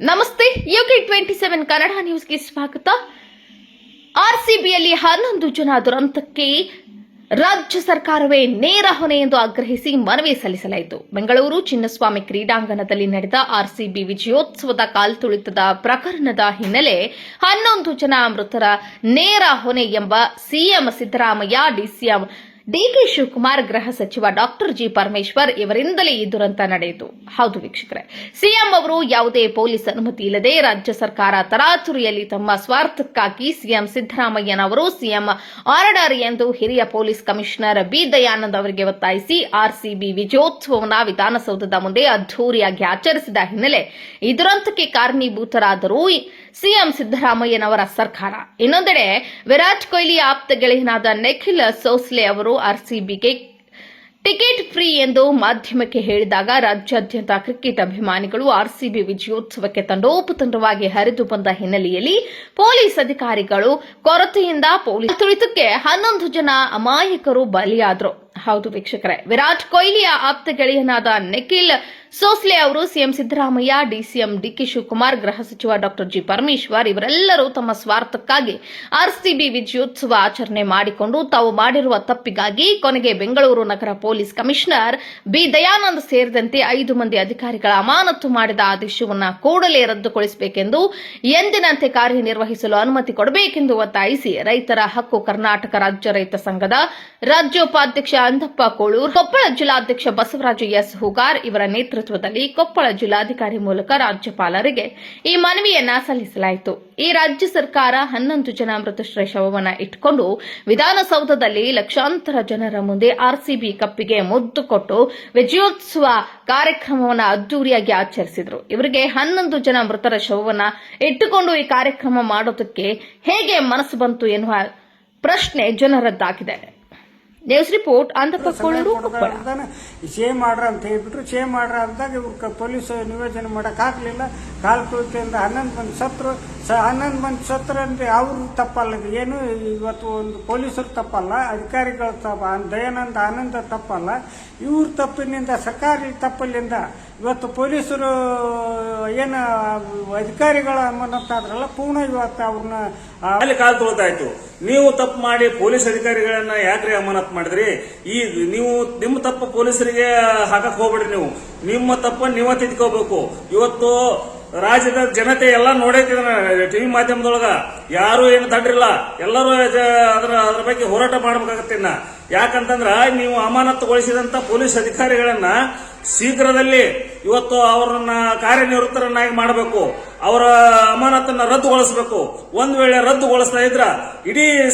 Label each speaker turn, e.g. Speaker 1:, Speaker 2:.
Speaker 1: ನಮಸ್ತೆ UK twenty seven Kannada ನ್ಯೂಸ್ಗೆ ಸ್ವಾಗತ. ಆರ್ಸಿಬಿಯಲ್ಲಿ ಹನ್ನೊಂದು ಜನ ದುರಂತಕ್ಕೆ ರಾಜ್ಯ ಸರ್ಕಾರವೇ ನೇರ ಹೊಣೆ ಎಂದು ಆಗ್ರಹಿಸಿ ಮನವಿ ಸಲ್ಲಿಸಲಾಯಿತು. ಬೆಂಗಳೂರು ಚಿನ್ನಸ್ವಾಮಿ ಕ್ರೀಡಾಂಗಣದಲ್ಲಿ ನಡೆದ ಆರ್ಸಿಬಿ ವಿಜಯೋತ್ಸವದ ಕಾಲ್ತುಳಿತದ ಪ್ರಕರಣದ ಹಿನ್ನೆಲೆ ಹನ್ನೊಂದು ಜನ ಮೃತರ ನೇರ ಹೊಣೆ ಎಂಬ CM Siddaramaiah DCM D K Shivakumar ಗೃಹ ಸಚಿವ ಡಾಕ್ಟರ್ ಜಿ ಪರಮೇಶ್ವರ್ ಇವರಿಂದಲೇ ಈ ದುರಂತ ನಡೆಯಿತು. ಹೌದು ವೀಕ್ಷಕರೇ, ಸಿಎಂ ಅವರು ಯಾವುದೇ ಪೊಲೀಸ್ ಅನುಮತಿ ಇಲ್ಲದೆ ರಾಜ್ಯ ಸರ್ಕಾರ ತರಾತುರಿಯಲ್ಲಿ ತಮ್ಮ ಸ್ವಾರ್ಥಕ್ಕಾಗಿ ಸಿಎಂ ಸಿದ್ದರಾಮಯ್ಯನವರು ಸಿಎಂ ಆರ್ಡರ್ ಎಂದು ಹಿರಿಯ ಪೊಲೀಸ್ ಕಮಿಷನರ್ ಬಿ ದಯಾನಂದ್ ಅವರಿಗೆ ಒತ್ತಾಯಿಸಿ ಆರ್ಸಿಬಿ ವಿಜಯೋತ್ಸವವನ್ನು ವಿಧಾನಸೌಧದ ಮುಂದೆ ಅದ್ದೂರಿಯಾಗಿ ಆಚರಿಸಿದ ಹಿನ್ನೆಲೆ ಈ ದುರಂತಕ್ಕೆ ಕಾರಣೀಭೂತರಾದರೂ ಸಿಎಂ ಸಿದ್ದರಾಮಯ್ಯನವರ ಸರ್ಕಾರ. ಇನ್ನೊಂದೆಡೆ ವಿರಾಟ್ ಕೊಹ್ಲಿ ಆಪ್ತ ಗೆಳೆಯನಾದ ನಿಖಿಲ್ ಸೋಸ್ಲೆ ಅವರು ಆರ್ಸಿಬಿಗೆ ಟಿಕೆಟ್ ಫ್ರೀ ಎಂದು ಮಾಧ್ಯಮಕ್ಕೆ ಹೇಳಿದಾಗ ರಾಜ್ಯಾದ್ಯಂತ ಕ್ರಿಕೆಟ್ ಅಭಿಮಾನಿಗಳು ಆರ್ಸಿಬಿ ವಿಜಯೋತ್ಸವಕ್ಕೆ ತಂಡೋಪತಂಡವಾಗಿ ಹರಿದು ಬಂದ ಹಿನ್ನೆಲೆಯಲ್ಲಿ ಪೊಲೀಸ್ ಅಧಿಕಾರಿಗಳು ಕೊರತೆಯಿಂದ ಪೊಲೀಸ್ ತುಳಿತಕ್ಕೆ ಹನ್ನೊಂದು ಜನ ಅಮಾಯಕರು ಬಲಿಯಾದರು. ಹೌದು ವೀಕ್ಷಕರೇ, ವಿರಾಟ್ ಕೊಹ್ಲಿಯ ಆಪ್ತ ಗೆಳೆಯನಾದ ನಿಖಿಲ್ ಸೋಸ್ಲೆ ಅವರು CM Siddaramaiah, DCM DK Shivakumar, ಗೃಹ ಸಚಿವ ಡಾಕ್ಟರ್ ಜಿ ಪರಮೇಶ್ವರ್ ಇವರೆಲ್ಲರೂ ತಮ್ಮ ಸ್ವಾರ್ಥಕ್ಕಾಗಿ ಆರ್ಸಿಬಿ ವಿಜಯೋತ್ಸವ ಆಚರಣೆ ಮಾಡಿಕೊಂಡು ತಾವು ಮಾಡಿರುವ ತಪ್ಪಿಗಾಗಿ ಕೊನೆಗೆ ಬೆಂಗಳೂರು ನಗರ ಪೊಲೀಸ್ ಕಮಿಷನರ್ ಬಿ ದಯಾನಂದ್ ಸೇರಿದಂತೆ ಐದು ಮಂದಿ ಅಧಿಕಾರಿಗಳ ಅಮಾನತು ಮಾಡಿದ ಆದೇಶವನ್ನು ಕೂಡಲೇ ರದ್ದುಗೊಳಿಸಬೇಕೆಂದು ಎಂದಿನಂತೆ ಕಾರ್ಯನಿರ್ವಹಿಸಲು ಅನುಮತಿ ಕೊಡಬೇಕೆಂದು ಒತ್ತಾಯಿಸಿ ರೈತರ ಹಕ್ಕು ಕರ್ನಾಟಕ ರಾಜ್ಯ ರೈತ ಸಂಘದ ರಾಜ್ಯೋಪಾಧ್ಯಕ್ಷ ಅಂದಪ್ಪ ಕೋಳೂರ್, ಕೊಪ್ಪಳ ಜಿಲ್ಲಾಧ್ಯಕ್ಷ ಬಸವರಾಜ ಎಸ್ ಹುಗಾರ್ ಇವರ ನೇತೃತ್ವದಲ್ಲಿ ಕೊಪ್ಪಳ ಜಿಲ್ಲಾಧಿಕಾರಿ ಮೂಲಕ ರಾಜ್ಯಪಾಲರಿಗೆ ಈ ಮನವಿಯನ್ನ ಸಲ್ಲಿಸಲಾಯಿತು. ಈ ರಾಜ್ಯ ಸರ್ಕಾರ ಹನ್ನೊಂದು ಜನ ಮೃತಶ್ರ ಶವವನ್ನ ಇಟ್ಟುಕೊಂಡು ವಿಧಾನಸೌಧದಲ್ಲಿ ಲಕ್ಷಾಂತರ ಜನರ ಮುಂದೆ ಆರ್ಸಿಬಿ ಕಪ್ಪಿಗೆ ಮುದ್ದು ಕೊಟ್ಟು ವಿಜಯೋತ್ಸವ ಕಾರ್ಯಕ್ರಮವನ್ನು ಅದ್ದೂರಿಯಾಗಿ ಆಚರಿಸಿದರು. ಇವರಿಗೆ ಹನ್ನೊಂದು ಜನ ಮೃತರ ಶವವನ್ನ ಇಟ್ಟುಕೊಂಡು ಈ ಕಾರ್ಯಕ್ರಮ ಮಾಡೋದಕ್ಕೆ ಹೇಗೆ ಮನಸ್ಸು ಬಂತು ಎನ್ನುವ ಪ್ರಶ್ನೆ ಜನರದ್ದಾಗಿದೆ. ನ್ಯೂಸ್ ರಿಪೋರ್ಟ್ ಕೊಪ್ಪಳ
Speaker 2: ಅಂತಾನೆ. ಮಾಡ್ರ ಅಂತ ಹೇಳ್ಬಿಟ್ರು ಸೇವ್ ಮಾಡ್ರ ಅಂದಾಗ ಇವ್ರ ಪೊಲೀಸ್ ನಿಯೋಜನೆ ಮಾಡಕ್ ಆಗ್ಲಿಲ್ಲ. ಕಾಲ್ ತುಳಿತೆಯಿಂದ ಹನ್ನೊಂದು ಮಂದಿ ಸತ್ರು ಸ ಹನ್ನೊಂದು ಮಂದಿ ಸತ್ರು ಅಂದ್ರೆ ಅವ್ರ ತಪ್ಪಲ್ಲ ಇದು ಏನು ಇವತ್ತು ಒಂದು ಪೊಲೀಸರು ತಪ್ಪಲ್ಲ ಅಧಿಕಾರಿಗಳ ತಪ್ಪ ದಯಾನಂದ ಆನಂದ ತಪ್ಪಲ್ಲ. ಇವ್ರ ತಪ್ಪಿನಿಂದ ಸರ್ಕಾರಿ ತಪ್ಪಲಿಂದ ಇವತ್ತು ಪೊಲೀಸರು ಏನು ಅಧಿಕಾರಿಗಳ ಅದ್ರಲ್ಲ ಪೂರ್ಣ ಇವತ್ತು ಅವ್ರನ್ನ
Speaker 3: ಅಲ್ಲಿ ಕಾಲ್ ತೊಳ್ತಾಯ್ತು ನೀವು ತಪ್ಪು ಮಾಡಿ ಪೊಲೀಸ್ ಅಧಿಕಾರಿಗಳನ್ನ ಯಾಕ್ರಿ ಅಮಾನತ್ ಮಾಡಿದ್ರಿ? ಈ ನೀವು ನಿಮ್ಮ ತಪ್ಪು ಪೊಲೀಸರಿಗೆ ಹಾಕಕ್ ಹೋಗ್ಬೇಡ್ರಿ ನೀವು. ನಿಮ್ಮ ತಪ್ಪ ನೀವ ತಿದ್ಕೋಬೇಕು. ಇವತ್ತು ರಾಜ್ಯದ ಜನತೆ ಎಲ್ಲ ನೋಡೈತಿ ಟಿವಿ ಮಾಧ್ಯಮದೊಳಗ. ಯಾರು ಏನು ತಡ್ರಿಲ್ಲ. ಎಲ್ಲರೂ ಅದ್ರ ಅದ್ರ ಬಗ್ಗೆ ಹೋರಾಟ ಮಾಡ್ಬೇಕಾಗತ್ತೆ ಇನ್ನ. ಯಾಕಂತಂದ್ರ ನೀವು ಅಮಾನತುಗೊಳಿಸಿದಂತ ಪೊಲೀಸ್ ಅಧಿಕಾರಿಗಳನ್ನ ಶೀಘ್ರದಲ್ಲಿ ಇವತ್ತು ಅವರನ್ನ ಕಾರ್ಯನಿವೃತ್ತರನ್ನಾಗಿ ಮಾಡಬೇಕು. ಅವರ ಅಮಾನತನ್ನ ರದ್ದುಗೊಳಿಸಬೇಕು. ಒಂದ್ ವೇಳೆ ರದ್ದುಗೊಳಿಸ್ತಾ ಇದ್ರ ಇಡೀ